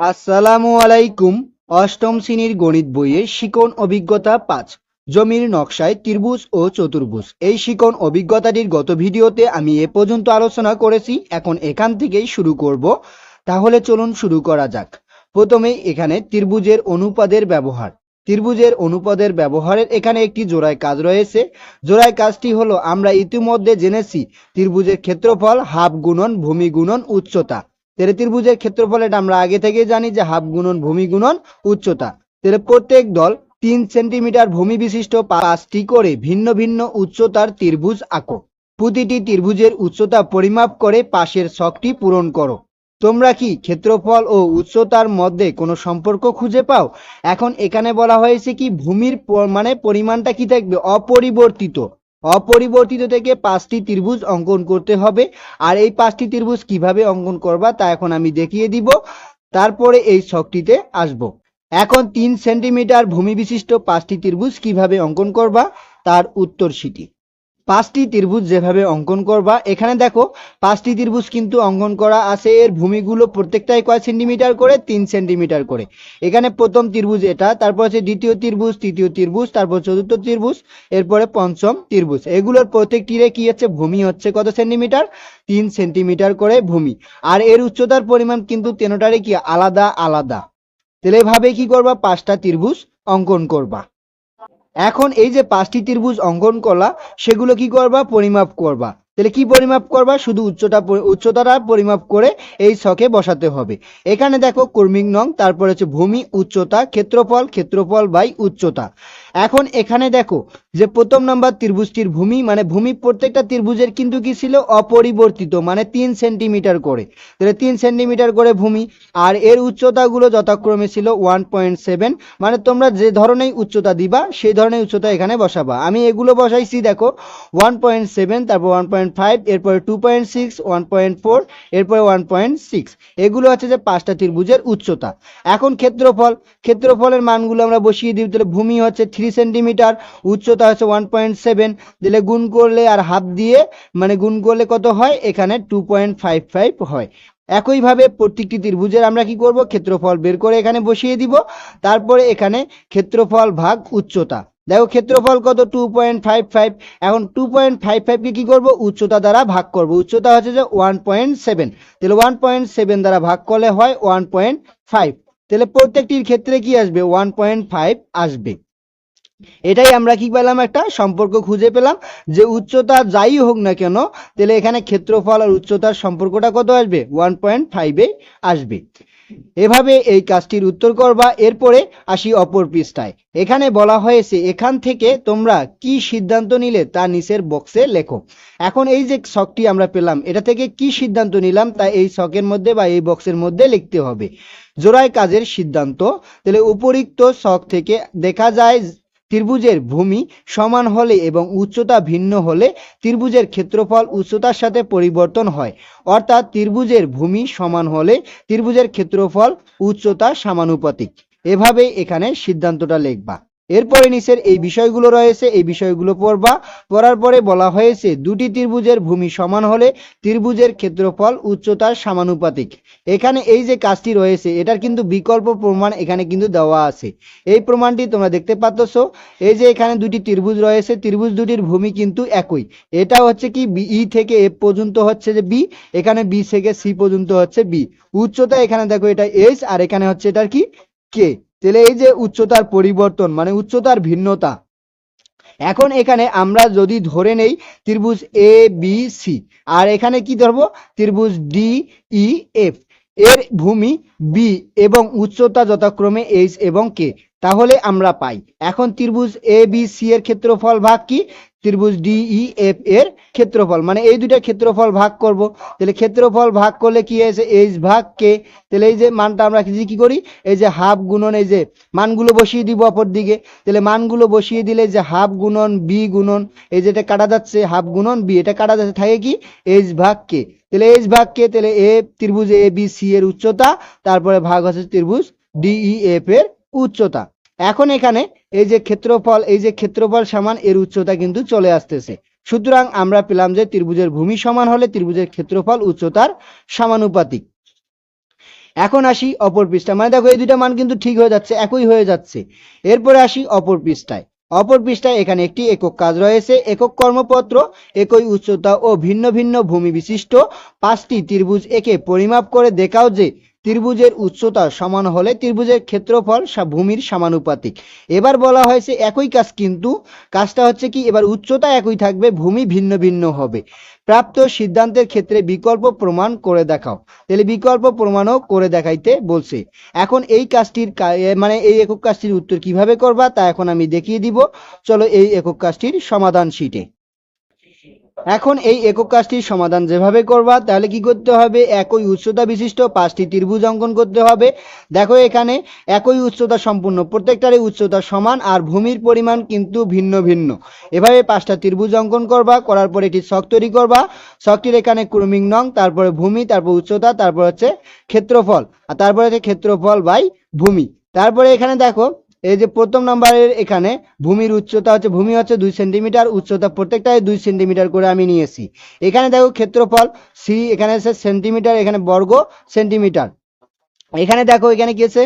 আসসালামু আলাইকুম। অষ্টম শ্রেণির গণিত বইয়ে শিকন অভিজ্ঞতা পাঁচ, জমির নকশায় ত্রিভুজ ও চতুর্ভুজ। এই শিকন অভিজ্ঞতাটির গত ভিডিওতে আমি এ পর্যন্ত আলোচনা করেছি, এখন এখান থেকেই শুরু করব। তাহলে চলুন শুরু করা যাক। প্রথমেই এখানে ত্রিভুজের অনুপাদের ব্যবহার। ত্রিভুজের অনুপাদের ব্যবহারের এখানে একটি জোড়ায় কাজ রয়েছে। জোড়ায় কাজটি হলো, আমরা ইতিমধ্যে জেনেছি, ত্রিভুজের ক্ষেত্রফল হাফ গুণন ভূমি গুণন উচ্চতা। তাহলে ত্রিভুজের ক্ষেত্রফল এটা আমরা আগে থেকে জানি যে হাফ গুণন ভূমি গুণন উচ্চতা। তাহলে প্রত্যেক দল তিন সেন্টিমিটার ভূমি বিশিষ্ট পাঁচটি করে ভিন্ন ভিন্ন উচ্চতার ত্রিভুজ আঁকো। প্রতিটি ত্রিভুজের উচ্চতা পরিমাপ করে পাশের শখটি পূরণ করো। তোমরা কি ক্ষেত্রফল ও উচ্চতার মধ্যে কোনো সম্পর্ক খুঁজে পাও? এখন এখানে বলা হয়েছে কি, ভূমির মানে পরিমাণটা কি থাকবে? অপরিবর্তিত। অপরিবর্তিত থেকে পাঁচটি ত্রিভুজ অঙ্কন করতে হবে। আর এই পাঁচটি ত্রিভুজ কীভাবে অঙ্কন করবা তা এখন আমি দেখিয়ে দিব। তারপরে এই ছকটিতে আসব। এখন তিন সেন্টিমিটার ভূমি বিশিষ্ট পাঁচটি ত্রিভুজ কীভাবে অঙ্কন করবা? তার উত্তর সিটি। পাঁচটি ত্রিভুজ যেভাবে অঙ্কন করবা, এখানে দেখো, পাঁচটি ত্রিভুজ কিন্তু অঙ্কন করা আছে। এর ভূমিগুলো প্রত্যেকটাই কয় সেন্টিমিটার করে? তিন সেন্টিমিটার করে। এখানে প্রথম ত্রিভুজ এটা, তারপর হচ্ছে দ্বিতীয় ত্রিভুজ, তৃতীয় ত্রিভুজ, তারপর চতুর্থ ত্রিভুজ, এরপরে পঞ্চম ত্রিভুজ। এগুলোর প্রত্যেকটিরে কি হচ্ছে? ভূমি হচ্ছে কত সেন্টিমিটার? তিন সেন্টিমিটার করে ভূমি। আর এর উচ্চতার পরিমাণ কিন্তু তেনোটারে কি? আলাদা আলাদা। তাহলে এভাবে কি করবা? পাঁচটা ত্রিভুজ অঙ্কন করবা। এখন এই যে পাঁচটি ত্রিভুজ অঙ্কন করলা, সেগুলো কি করবা? পরিমাপ করবা। তাহলে কি পরিমাপ করবা? শুধু উচ্চতা উচ্চতাটা পরিমাপ করে এই ছকে বসাতে হবে। এখানে দেখো কর্মিক নং, তারপর হচ্ছে ভূমি, উচ্চতা, ক্ষেত্রফল ক্ষেত্রফল বাই উচ্চতা। এখন এখানে দেখো যে প্রথম নাম্বার ত্রিভুজটির ভূমি মানে ভূমি প্রত্যেকটা ত্রিভুজের কিন্তু কি ছিল? অপরিবর্তিত মানে তিন সেন্টিমিটার করে। তাহলে তিন সেন্টিমিটার করে ভূমি, আর এর উচ্চতাগুলো যথাক্রমে ছিল ওয়ান পয়েন্ট সেভেন মানে তোমরা যে ধরনের উচ্চতা দিবা, সেই ধরনের উচ্চতা এখানে বসাবা। আমি এগুলো বসাইছি, দেখো, ওয়ান পয়েন্ট সেভেন, তারপর ওয়ান পয়েন্ট ফাইভ, এরপরে two point six, one point four, এরপরে ওয়ান পয়েন্ট সিক্স। এগুলো হচ্ছে যে পাঁচটা ত্রিভুজের উচ্চতা। এখন ক্ষেত্রফল, ক্ষেত্রফলের মানগুলো আমরা বসিয়ে দিই, তাহলে ভূমি হচ্ছে থ্রি সেন্টিমিটার উচ্চতা হচ্ছে ওয়ান পয়েন্ট সেভেন দিলে গুণ করলে আর হাফ দিয়ে মানে গুণ করলে কত হয়? এখানে টু পয়েন্ট ফাইভ ফাইভ হয়। একইভাবে প্রত্যেকটি ত্রিভুজের আমরা কি করব? ক্ষেত্রফল বের করে এখানে বসিয়ে দিব। তারপরে এখানে ক্ষেত্রফল ভাগ উচ্চতা। দেখো ক্ষেত্রফল কত? টু পয়েন্ট ফাইভ ফাইভ এখন টু পয়েন্ট ফাইভ ফাইভকে কি করব? উচ্চতা দ্বারা ভাগ করব। উচ্চতা হচ্ছে যে ওয়ান পয়েন্ট সেভেন তাহলে ওয়ান পয়েন্ট সেভেন দ্বারা ভাগ করলে হয় ওয়ান পয়েন্ট ফাইভ তাহলে প্রত্যেকটির ক্ষেত্রে কি আসবে? ওয়ান পয়েন্ট ফাইভ আসবে। এটাই আমরা কি পেলাম একটা? সম্পর্ক খুঁজে পেলাম যে উচ্চতা যাই হোক না কেন, তাহলে এখানে ক্ষেত্রফল আর উচ্চতার সম্পর্কটা কত আসবে? ওয়ান পয়েন্ট ফাইভে আসবে। এভাবে এই কাজটির উত্তর করবা। এরপরে আসি অপর পৃষ্ঠায়। এখানে বলা হয়েছে, এখান থেকে তোমরা কি সিদ্ধান্ত নিলে তা নিচের বক্সে লেখো। এখন এই যে শখটি আমরা পেলাম, এটা থেকে কি সিদ্ধান্ত নিলাম তা এই শখের মধ্যে বা এই বক্সের মধ্যে লিখতে হবে। জোড়ায় কাজের সিদ্ধান্ত, তাহলে উপরিক্ত শখ থেকে দেখা যায় ত্রিভুজের ভূমি সমান হলে এবং উচ্চতা ভিন্ন হলে ত্রিভুজের ক্ষেত্রফল উচ্চতার সাথে পরিবর্তন হয়। অর্থাৎ ত্রিভুজের ভূমি সমান হলে ত্রিভুজের ক্ষেত্রফল উচ্চতা সমানুপাতিক। এভাবে এখানে সিদ্ধান্তটা লিখবা। এরপরে নিচের এই বিষয়গুলো রয়েছে, এই বিষয়গুলো পড়বা। পড়ার পরে বলা হয়েছে, দুটি ত্রিভুজের ভূমি সমান হলে ত্রিভুজের ক্ষেত্রফল উচ্চতার সমানুপাতিক। এখানে এই যে কাজটি রয়েছে, এটার কিন্তু বিকল্প প্রমাণ এখানে কিন্তু দেওয়া আছে। এই প্রমাণটি তোমরা দেখতে পাচ্ছ। এই যে এখানে দুটি ত্রিভুজ রয়েছে, ত্রিভুজ দুটির ভূমি কিন্তু একই। এটা হচ্ছে কি, ই থেকে এফ পর্যন্ত হচ্ছে যে বি, এখানে বি থেকে সি পর্যন্ত হচ্ছে বি। উচ্চতা এখানে দেখো এটা এইচ, আর এখানে হচ্ছে এটার কি, কে। তাহলে এই যে উচ্চতার পরিবর্তন মানে উচ্চতার ভিন্নতা। এখন এখানে আমরা যদি ধরে নেই ত্রিভুজ এ বি সি আর এখানে কি ধরবো? ত্রিভুজ ডি ই এফ এর ভূমি বি এবং উচ্চতা যথাক্রমে এইচ এবং কে তাহলে আমরা পাই। এখন ত্রিভুজ এ বি সি এর ক্ষেত্রফল ভাগ কি? ত্রিভুজ ডি ই এফ এর ক্ষেত্রফল। মানে এই দুইটা ক্ষেত্রফল ভাগ করব। তাহলে ক্ষেত্রফল ভাগ করলে কি হয়েছে? এইচ ভাগ কে তাহলে এই যে মানটা আমরা কি কি করি? এই যে হাফ গুণন এই যে মানগুলো বসিয়ে দিব অপর দিকে। তাহলে মানগুলো বসিয়ে দিলে যে হাফ গুণন বি গুণন, এই যেটা কাটা যাচ্ছে, হাফ গুণন বি এটা কাটা যাচ্ছে থাকে কি? এইচ ভাগ কে তাহলে এইচ ভাগ কে তাহলে এ ত্রিভুজ এ বি সি এর উচ্চতা, তারপরে ভাগ হচ্ছে ত্রিভুজ ডিই এফ এর উচ্চতা। এখন এখানে এই যে ক্ষেত্রফল, এই যে ক্ষেত্রফল সমান, এর উচ্চতা কিন্তু চলে আসতেছে। সুতরাং আমরা পেলাম যে ত্রিভুজের ভূমি সমান হলে ত্রিভুজের ক্ষেত্রফল উচ্চতার সমানুপাতিক। এখন আসি অপর পৃষ্ঠা মানে দেখো, এই দুইটা মান কিন্তু ঠিক হয়ে যাচ্ছে, একই হয়ে যাচ্ছে। এরপরে আসি অপর পৃষ্ঠায়। অপর পৃষ্ঠায় এখানে একটি একক কাজ রয়েছে। একক কর্মপত্র, একই উচ্চতা ও ভিন্ন ভিন্ন ভূমি বিশিষ্ট পাঁচটি ত্রিভুজ একে পরিমাপ করে দেখাও যে ত্রিভুজের উচ্চতা সমান হলে ত্রিভুজের ক্ষেত্রফল ভূমির সমানুপাতিক। এবার বলা হয়েছে একই কাজ কিন্তু, কাজটা হচ্ছে কি, এবার উচ্চতা একই থাকবে, ভূমি ভিন্ন ভিন্ন হবে। প্রাপ্ত সিদ্ধান্তের ক্ষেত্রে বিকল্প প্রমাণ করে দেখাও। তাহলে বিকল্প প্রমাণও করে দেখাইতে বলছে। এখন এই কাজটির মানে এই একক কাজটির উত্তর কীভাবে করবা তা এখন আমি দেখিয়ে দিব। চলো এই একক কাজটির সমাধান শিটে এখন এই একক কাজটির সমাধান যেভাবে করবা, তাহলে কি করতে হবে? একই উচ্চতা বিশিষ্ট পাঁচটি ত্রিভুজ অঙ্কন করতে হবে। দেখো এখানে একই উচ্চতা সম্পূর্ণ, প্রত্যেকটারই উচ্চতা সমান আর ভূমির পরিমাণ কিন্তু ভিন্ন ভিন্ন। এভাবে পাঁচটা ত্রিভুজ অঙ্কন করবা, করার পরে একটি ছক তৈরি করবা। ছকটির এখানে ক্রমিক নং, তারপরে ভূমি, তারপর উচ্চতা, তারপর হচ্ছে ক্ষেত্রফল। আর তারপরে হচ্ছে ক্ষেত্রফল বাই ভূমি। তারপরে এখানে দেখো এই যে প্রথম নাম্বারের এখানে ভূমির উচ্চতা হচ্ছে, ভূমি হচ্ছে দুই সেন্টিমিটার, উচ্চতা প্রত্যেকটাই দুই সেন্টিমিটার করে আমি নিয়েছি। এখানে দেখো ক্ষেত্রফল সি এখানে আছে সেন্টিমিটার, এখানে বর্গ সেন্টিমিটার। এখানে দেখো এখানে কি আছে?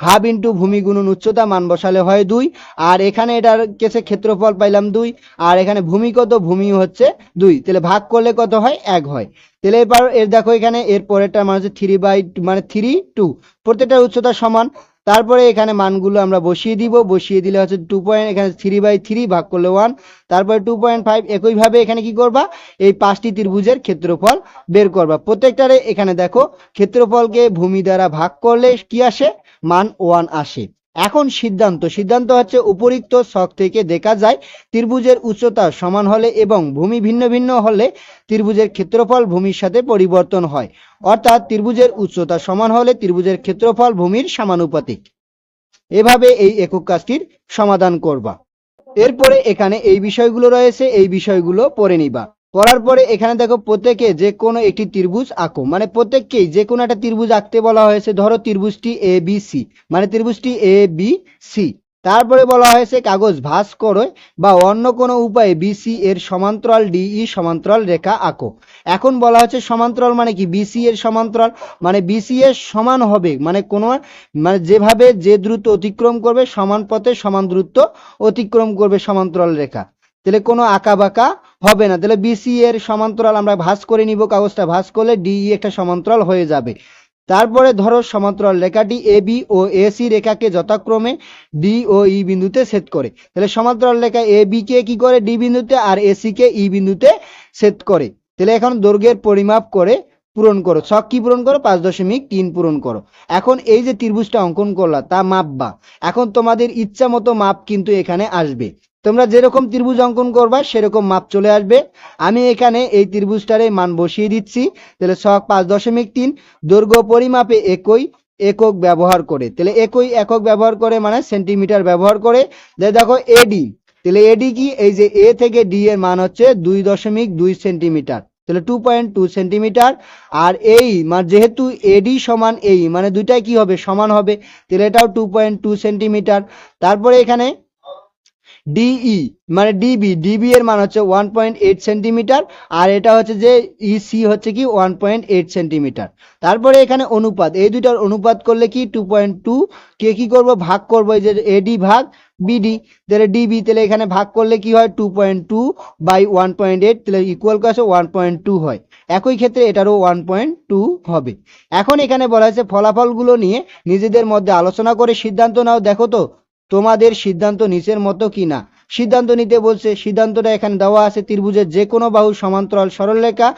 হাফ ইন্টু ভূমি গুণন উচ্চতা, মান বসালে হয় দুই। আর এখানে এটার কেসে ক্ষেত্রফল পাইলাম দুই। আর এখানে ভূমি কত? ভূমি হচ্ছে দুই। তাহলে ভাগ করলে কত হয়? এক হয়। তাহলে এবার এর দেখো এখানে, এর পরেরটা মানে হচ্ছে থ্রি বাই মানে থ্রি টু প্রত্যেকটার উচ্চতা সমান। তারপরে এখানে মানগুলো আমরা বসিয়ে দিব। বসিয়ে দিলে হচ্ছে টু পয়েন্ট এখানে থ্রি বাই থ্রি ভাগ করলে ওয়ান তারপরে টু পয়েন্ট ফাইভ একইভাবে এখানে কি করবা? এই পাঁচটি ত্রিভুজের ক্ষেত্রফল বের করবা। প্রত্যেকটারে এখানে দেখো, ক্ষেত্রফলকে ভূমি দ্বারা ভাগ করলে কি আসে? মান ওয়ান আসে। এখন সিদ্ধান্ত সিদ্ধান্ত হচ্ছে উপরিক্ত ছক থেকে দেখা যায় ত্রিভুজের উচ্চতা সমান হলে এবং ভূমি ভিন্ন ভিন্ন হলে ত্রিভুজের ক্ষেত্রফল ভূমির সাথে পরিবর্তন হয়। অর্থাৎ ত্রিভুজের উচ্চতা সমান হলে ত্রিভুজের ক্ষেত্রফল ভূমির সমানুপাতিক। এভাবে এই একক কাজটির সমাধান করবা। এরপরে এখানে এই বিষয়গুলো রয়েছে, এই বিষয়গুলো পড়ে নিবা। পড়ার পরে এখানে দেখো প্রত্যেকে যে কোনো একটি ত্রিভুজ আঁকো। মানে প্রত্যেককেই যে কোনো একটা ত্রিভুজ আঁকতে বলা হয়েছে। ধরো ত্রিভুজটি এ বি সি মানে ত্রিভুজটি এ বি সি তারপরে বলা হয়েছে কাগজ ভাঁজ করে বা অন্য কোনো উপায়ে বিসি এর সমান্তরাল ডিই সমান্তরাল রেখা আঁকো। এখন বলা হচ্ছে সমান্তরাল মানে কি? বিসি এর সমান্তরাল। মানে বিসি এর সমান হবে। মানে কোনো মানে যেভাবে যে দ্রুত অতিক্রম করবে, সমান পথে সমান দ্রুত অতিক্রম করবে সমান্তরাল রেখা। তাহলে কোনো আঁকা বাঁকা হবে না। তাহলে বিসি এর সমান্তরাল আমরা ভাঁজ করে নিব, কাগজটা ভাঁজ করলে ডিই একটা সমান্তরাল হয়ে যাবে। তারপরে ধরো সমান্তরাল রেখাটি এ বি ও এসি রেখাকে যথাক্রমে ডি ও ই বিন্দুতে ছেদ করে। তাহলে সমান্তরাল রেখা এ বি কে কি করে? ডি বিন্দুতে আর এসি কে ই বিন্দুতে ছেদ করে। তাহলে এখন দৈর্ঘ্যের পরিমাপ করে পূরণ করো। ছক কি পূরণ করো? পাঁচ দশমিক তিন পূরণ করো। এখন এই যে ত্রিভুজটা অঙ্কন করলা, তা মাপবা। এখন তোমাদের ইচ্ছা মতো মাপ কিন্তু এখানে আসবে। তোমরা যেরকম ত্রিভুজ অঙ্কন করবা, সেরকম মাপ চলে আসবে। আমি এখানে এই ত্রিভুজটারে মান বসিয়ে দিচ্ছি। তাহলে ছক পাঁচ দশমিক তিন, দৈর্ঘ্য পরিমাপে একই একক ব্যবহার করে। তাহলে একই একক ব্যবহার করে মানে সেন্টিমিটার ব্যবহার করে। দেখো এডি তাহলে এডি কি? এই যে এ থেকে ডি এর মান হচ্ছে দুই দশমিক দুই সেন্টিমিটার। তাহলে টু পয়েন্ট টু সেন্টিমিটার। আর এই মানে যেহেতু এডি সমান এই মানে দুইটাই কি হবে? সমান হবে। তাহলে এটাও টু পয়েন্ট টু সেন্টিমিটার। তারপরে এখানে ডিই মানে ডিবি ডিবি এর মান হচ্ছে ওয়ান পয়েন্ট এইট সেন্টিমিটার আর এটা হচ্ছে যে ইসি হচ্ছে কি ওয়ান পয়েন্ট এইট সেন্টিমিটার তারপরে এখানে অনুপাত, এই দুইটার অনুপাত করলে কি টু পয়েন্ট টু কে কি করব? ভাগ করব, এই যে এডি ভাগ বিডি তাহলে ডিবি তাহলে এখানে ভাগ করলে কি হয়? Two point two by one point eight তাহলে ইকুয়াল কাছে ওয়ান পয়েন্ট টু হয়। একই ক্ষেত্রে এটারও ওয়ান পয়েন্ট টু হবে। এখন এখানে বলা হয়েছে ফলাফলগুলো নিয়ে নিজেদের মধ্যে আলোচনা করে সিদ্ধান্ত নাও। দেখো তো তোমাদের সিদ্ধান্ত নিচের মতো কি না সিদ্ধান্ত নিতে বলছে, সিদ্ধান্তটা এখানে দেওয়া আছে ত্রিভুজের যে কোনো বাহু সমান্তরাল সরলরেখা।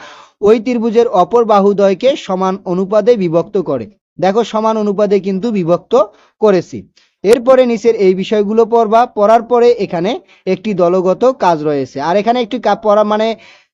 ওই ত্রিভুজের অপর বাহুদ্বয়কে সমান অনুপাদে বিভক্ত করে। দেখো, সমান অনুপাদে কিন্তু বিভক্ত করেছি। এরপরে নিচের এই বিষয়গুলো পড়বা। পড়ার পরে এখানে একটি দলগত কাজ রয়েছে। আর এখানে একটি পড়া মানে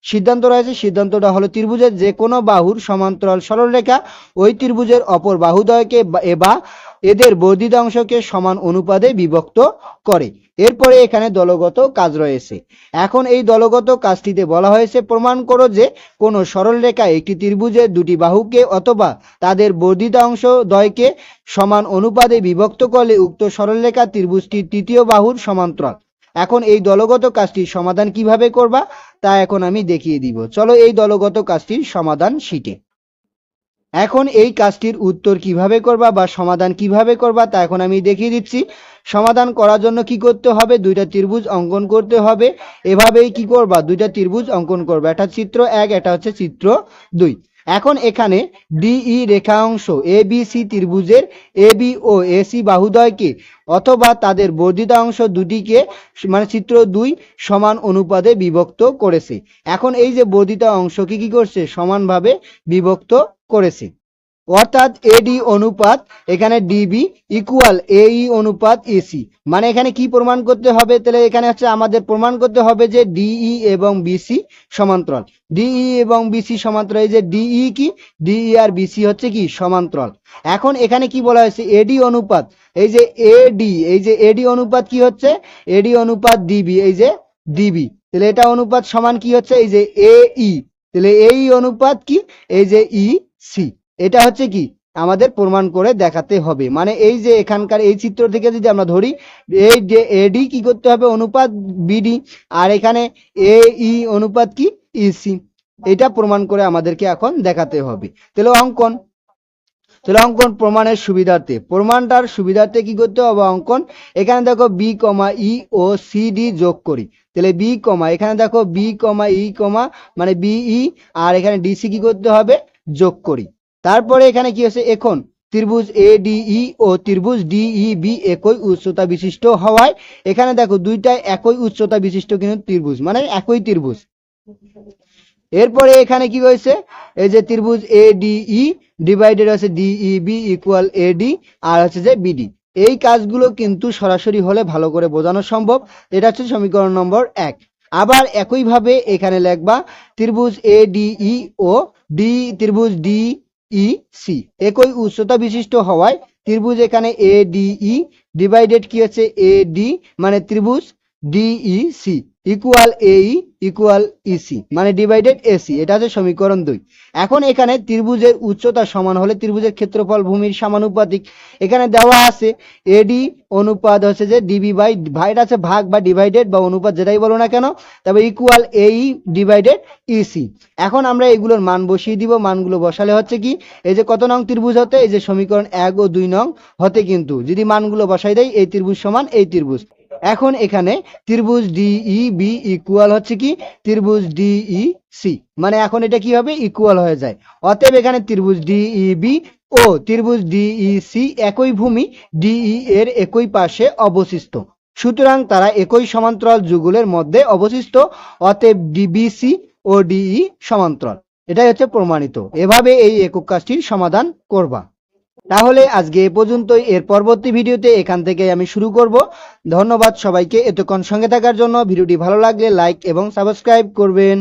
সিদ্ধান্ত রয়েছে, সিদ্ধান্তটা হলো ত্রিভুজের যে কোনো বাহুর সমান্তরাল সরলরেখা, ওই ত্রিভুজের অপর বাহুদ্বয়কে বা- এদের বর্ধিত অংশকে সমান অনুপাতে বিভক্ত করে। এরপরে এখানে দলগত কাজ রয়েছে। এখন এই দলগত কাজটিতে বলা হয়েছে, প্রমাণ করো যে কোনো সরলরেখা একটি ত্রিভুজের দুটি বাহুকে অথবা তাদের বর্ধিত অংশ দ্বয়কে সমান অনুপাতে বিভক্ত করলে উক্ত সরলরেখা ত্রিভুজটির তৃতীয় বাহুর সমান্তরাল। এখন এই দলগত কাজটির সমাধান কীভাবে করবা, তা এখন আমি দেখিয়ে দিব। চলো এই দলগত কাজটির সমাধান শিটে এখন এই কাজটির উত্তর কীভাবে করবা বা সমাধান কীভাবে করবা, তা এখন আমি দেখিয়ে দিচ্ছি। সমাধান করার জন্য কি করতে হবে? দুইটা ত্রিভুজ অঙ্কন করতে হবে। এভাবেই কি করবা? দুইটা ত্রিভুজ অঙ্কন করবা। এটা চিত্র এক এটা হচ্ছে চিত্র দুই। এখন এখানে ডিই রেখাংশ, এ, বি, সি ত্রিভুজের এ, বি ও এসি বাহুদয়কে অথবা তাদের বর্ধিত অংশ দুটিকে মানে চিত্র দুই সমান অনুপাতে বিভক্ত করেছে। এখন এই যে বর্ধিত অংশকে কি করছে? সমানভাবে বিভক্ত করেছে। অর্থাৎ এডি অনুপাত, এখানে ডিবি ইকুয়াল এই অনুপাত এসি মানে এখানে কি প্রমাণ করতে হবে? তাহলে এখানে হচ্ছে আমাদের প্রমাণ করতে হবে যে ডিই এবং বিসি সমান্তরাল। ডিই এবং বিসি সমান্তরাল, এই যে ডিই কি? ডিই আর বিসি হচ্ছে কি? সমান্তরাল। এখন এখানে কি বলা হয়েছে? এডি অনুপাত, এই যে এডি এই যে এডি অনুপাত কি হচ্ছে? এডি অনুপাত ডিবি এই যে ডিবি তাহলে এটা অনুপাত সমান কি হচ্ছে? এই যে এ ই তাহলে এই অনুপাত কি? এই যে ই সি এটা হচ্ছে কি? আমাদের প্রমাণ করে দেখাতে হবে। মানে এই যে এখানকার এই চিত্র থেকে যদি আমরা ধরি, এই যে এডি কি করতে হবে? অনুপাত বিডি আর এখানে এ ই অনুপাত কি? ইসি এটা প্রমাণ করে আমাদেরকে এখন দেখাতে হবে। তাহলে অঙ্কন। তাহলে অঙ্কন প্রমাণের সুবিধার্থে। প্রমাণটার সুবিধার্থে কি করতে হবে অঙ্কন? এখানে দেখো বি কমা ই ও সি ডি যোগ করি। তাহলে বি কমা এখানে দেখো বি কমা ই কমা মানে বিই আর এখানে ডিসি কি করতে হবে? যোগ করি। তারপরে এখানে কি হচ্ছে এখন ত্রিভুজ এ ডিই ও ত্রিভুজ ডিই বি একই উচ্চতা বিশিষ্ট হওয়ায় এখানে দেখো দুইটাই একই উচ্চতা বিশিষ্ট কিন্তু ত্রিভুজ মানে একই ত্রিভুজ। এরপরে এখানে কি হয়েছে? এই যে ত্রিভুজ এ ডিই ডিভাইডেড আছে ডিই বি ইকুয়াল এডি আর হচ্ছে যে বিডি এই কাজগুলো কিন্তু সরাসরি হলে ভালো করে বোঝানো সম্ভব। এটা হচ্ছে সমীকরণ নম্বর এক। আবার একইভাবে এখানে লেখবা ত্রিভুজ এ ডিই ও ডি ত্রিভুজ ডি ই, সি। একই উচ্চতা বিশিষ্ট হওয়ায় ত্রিভুজ এখানে এ ডি ই ডিভাইডেড কি হচ্ছে? এ ডি মানে ত্রিভুজ ডিই সি ইকুয়াল এই ইকুয়াল ইসি মানে ডিভাইডেড এসি এটা হচ্ছে সমীকরণ দুই। এখন এখানে ত্রিভুজের উচ্চতা সমান হলে ত্রিভুজের ক্ষেত্রফল ভূমির সমানুপাতিক। এখানে দেওয়া আছে এডি অনুপাত হচ্ছে যে ডিবি বাই ভাইট আছে ভাগ বা ডিভাইডেড বা অনুপাত, যেটাই বলো না কেন, তবে ইকুয়াল এই ডিভাইডেড ইসি এখন আমরা এগুলোর মান বসিয়ে দিব, মানগুলো বসালে হচ্ছে কি, এই যে কত নং ত্রিভুজ হতে, এই যে সমীকরণ এক ও দুই নং হতে কিন্তু, যদি মানগুলো বসাই দেয় এই ত্রিভুজ সমান এই ত্রিভুজ। এখন এখানে ত্রিভুজ ডিই বি ইকুয়াল হচ্ছে কি? ত্রিভুজ ডিই সি মানে এখন এটা কি হবে? ইকুয়াল হয়ে যায়। অতএব এখানে ত্রিভুজ ডিই বি ও ত্রিভুজ ডিই সি একই ভূমি ডিই এর একই পাশে অবশিষ্ট। সুতরাং তারা একই সমান্তরাল যুগলের মধ্যে অবশিষ্ট। অতএব ডিবিসি ও ডিই সমান্তরাল। এটাই হচ্ছে প্রমাণিত। এভাবে এই একক কাজটির সমাধান করবা। তাহলে আজকে এ পর্যন্তই। এর পরবর্তী ভিডিওতে এখান থেকে আমি শুরু করব। ধন্যবাদ সবাইকে এতক্ষণ সঙ্গে থাকার জন্য। ভিডিওটি ভালো লাগলে লাইক এবং সাবস্ক্রাইব করবেন।